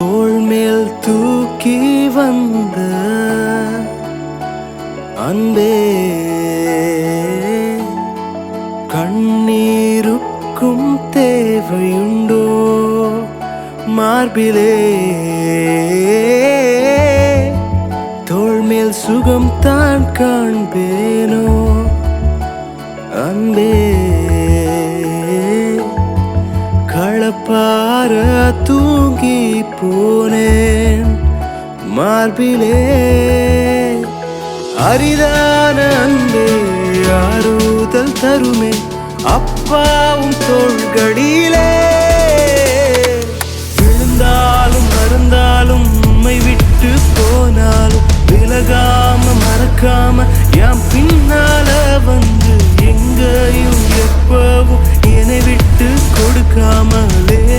தோள் மேல் தூக்கி வந்த அன்பே கண்ணீருக்கும் தேவையுண்டோ? மார்பிலே தோள் மேல் சுகம் தான் காண்பேனோ? அன்பே களப்பா களப்பார தூங்கி போனேன் மார்பிலே அரிதான அன்பே ஆறுதல் தருமே அப்பாவும் தோள்களிலே. விழுந்தாலும் மறந்தாலும் உண்மை விட்டு போனாலும் விலகாம மறக்காம என் பின்னால வந்து எங்கேயும் எப்பவும் என்னை விட்டு கொடுக்காமலே.